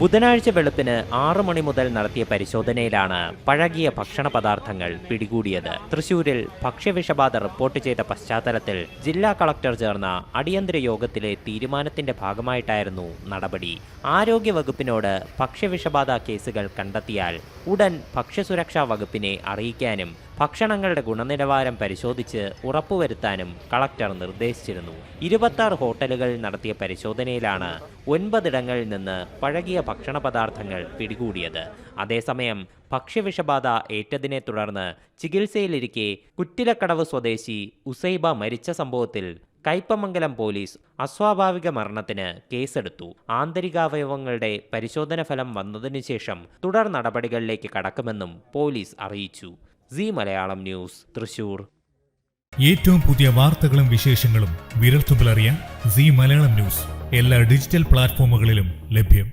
ബുധനാഴ്ച വെളുപ്പിന് ആറു മണി മുതൽ നടത്തിയ പരിശോധനയിലാണ് പഴകിയ ഭക്ഷണ പദാർത്ഥങ്ങൾ പിടികൂടിയത്. തൃശൂരിൽ ഭക്ഷ്യവിഷബാധ റിപ്പോർട്ട് ചെയ്ത പശ്ചാത്തലത്തിൽ ജില്ലാ കളക്ടർ ചേർന്ന അടിയന്തര യോഗത്തിലെ തീരുമാനത്തിന്റെ ഭാഗമായിട്ടായിരുന്നു നടപടി. ആരോഗ്യ വകുപ്പിനോട് ഭക്ഷ്യവിഷബാധ കേസുകൾ കണ്ടെത്തിയാൽ ഉടൻ ഭക്ഷ്യസുരക്ഷാ വകുപ്പിനെ അറിയിക്കാനും ഭക്ഷണങ്ങളുടെ ഗുണനിലവാരം പരിശോധിച്ച് ഉറപ്പുവരുത്താനും കളക്ടർ നിർദ്ദേശിച്ചിരുന്നു. ഇരുപത്താറ് ഹോട്ടലുകളിൽ നടത്തിയ പരിശോധനയിലാണ് ഒൻപതിടങ്ങളിൽ നിന്ന് പഴകിയ ഭക്ഷണ പദാർത്ഥങ്ങൾ പിടികൂടിയത്. അതേസമയം ഭക്ഷ്യവിഷബാധ ഏറ്റതിനെ തുടർന്ന് ചികിത്സയിലിരിക്കെ കുറ്റിലക്കടവ് സ്വദേശി ഉസൈബ മരിച്ച സംഭവത്തിൽ കയ്പമംഗലം പോലീസ് അസ്വാഭാവിക മരണത്തിന് കേസെടുത്തു. ആന്തരികാവയവങ്ങളുടെ പരിശോധന ഫലം വന്നതിനു ശേഷം തുടർ നടപടികളിലേക്ക് കടക്കുമെന്നും പോലീസ് അറിയിച്ചു. C Malayalam news Thrissur. ഏറ്റവും പുതിയ വാർത്തകളും വിശേഷങ്ങളും വിരൽത്തുമ്പിലറിയാൻ സി മലയാളം ന്യൂസ് എല്ലാ ഡിജിറ്റൽ പ്ലാറ്റ്ഫോമുകളിലും ലഭ്യം.